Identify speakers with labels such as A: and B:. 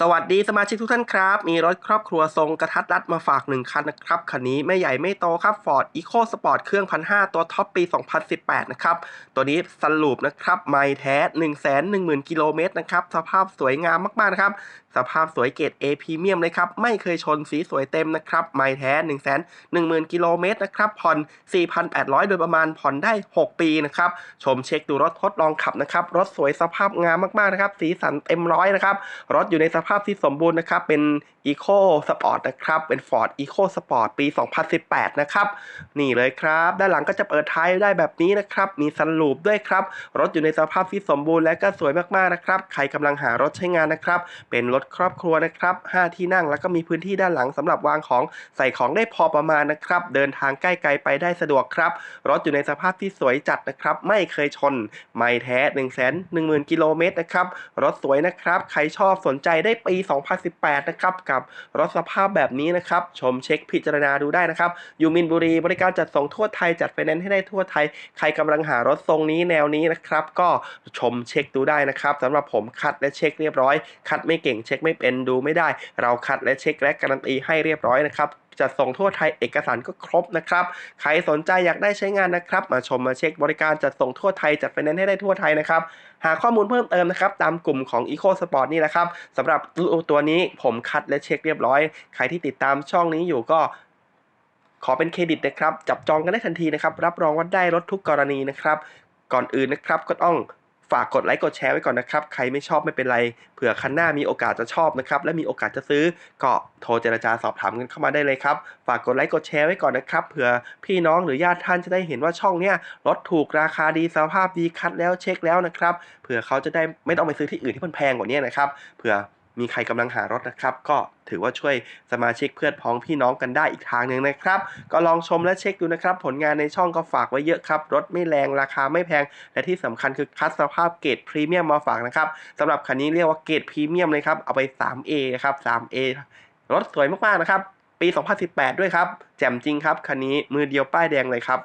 A: สวัสดีสมาชิกทุกท่านครับ มีรถครอบครัวทรงกระทัดรัดมาฝาก 1 คันนะครับ คันนี้ไม่ใหญ่ไม่โตครับ Ford Eco Sport เครื่อง 1,500 ตัวท็อปปี 2018 นะครับ ตัวนี้สรุปนะครับไม่แท้ 110,000 กิโลเมตรนะครับ สภาพสวยงามมาก ๆ นะครับ สภาพสวยเกรด A พรีเมียมเลยครับ ไม่เคยชนสีสวยเต็มนะครับ ไม่แท้ 110,000 กิโลเมตรนะครับ ผ่อน 4,800 โดยประมาณผ่อนได้ 6 ปีนะครับ ชมเช็คดูรถทดลองขับนะครับ รถสวยสภาพงามมากๆนะครับ สีสันเต็มร้อยนะครับ รถอยู่ในสภาพที่สมบูรณ์นะครับ เป็น Eco Sport นะครับ เป็น Ford Eco Sport ปี 2018 นะครับ นี่เลยครับ ด้านหลังก็จะเปิดท้ายได้แบบนี้นะครับ มีซันลูปด้วยครับ รถอยู่ในสภาพที่สมบูรณ์และก็สวยมากๆนะครับ ใครกำลังหารถใช้งานนะครับ เป็นรถครอบครัวนะครับ 5 ที่นั่งแล้วก็มีพื้นที่ด้านหลังสำหรับวางของใส่ของได้พอประมาณนะครับ เดินทางใกล้ไกลไปได้สะดวกครับ รถอยู่ในสภาพที่สวยจัดนะครับ ไม่เคยชน ไม่แท้ 1 1 0 0 0 0 กิโลเมตรนะครับ รถสวยนะครับ ใครชอบสนใจได้ปี 2018 นะครับ กับรถสภาพแบบนี้นะครับ ชมเช็คพิจารณาดูได้นะครับ อยู่มินบุรี บริการจัดส่งทั่วไทย จัดไฟแนนซ์ให้ได้ทั่วไทย ใครกำลังหารถทรงนี้แนวนี้นะครับ ก็ชมเช็คดูได้นะครับสำหรับผมคัดและเช็คเรียบร้อย คัดไม่เก่งเช็คไม่เป็นดูไม่ได้ เราคัดและเช็คและการันตีให้เรียบร้อยนะครับ จัดส่งทั่วไทยเอกสารก็ครบนะครับ ใครสนใจอยากได้ใช้งานนะครับ มาชมมาเช็คบริการจัดส่งทั่วไทยจัดไฟแนนซ์ให้ได้ทั่วไทยนะครับ หาข้อมูลเพิ่มเติมนะครับ ตามกลุ่มของ Eco Sport นี่แหละครับสำหรับตัวนี้ผมคัดและเช็คเรียบร้อย ใครที่ติดตามช่องนี้อยู่ก็ขอเป็นเครดิตนะครับ จับจองกันได้ทันทีนะครับ รับรองว่าได้รถทุกกรณีนะครับ ก่อนอื่นนะครับก็ต้อง ฝากกดไลค์กดแชร์ไว้ก่อนนะครับ ใครไม่ชอบไม่เป็นไร เผื่อคันหน้ามีโอกาสจะชอบนะครับ และมีโอกาสจะซื้อก็โทรเจรจาสอบถามกันเข้ามาได้เลยครับ ฝากกดไลค์กดแชร์ไว้ก่อนนะครับ เผื่อพี่น้องหรือญาติท่านจะได้เห็นว่าช่องเนี้ยรถถูกราคาดีสภาพดีคัดแล้วเช็คแล้วนะครับ เผื่อเขาจะได้ไม่ต้องไปซื้อที่อื่นที่มันแพงกว่านี้นะครับ เผื่อ มีใครกำลังหารถนะครับ ก็ถือว่าช่วยสมาชิกเพื่อนพ้องพี่น้องกันได้อีกทางหนึ่งนะครับ ก็ลองชมและเช็คดูนะครับ ผลงานในช่องก็ฝากไว้เยอะครับ รถไม่แรงราคาไม่แพง และที่สำคัญคือคัดสภาพเกรดพรีเมียมมาฝากนะครับสำหรับคันนี้เรียกว่าเกรดพรีเมียมเลยครับ เอาไป 3A นะครับ 3A รถสวยมากๆนะครับ ปี 2018 ด้วยครับ แจ่มจริงครับ คันนี้มือเดียวป้ายแดงเลยครับ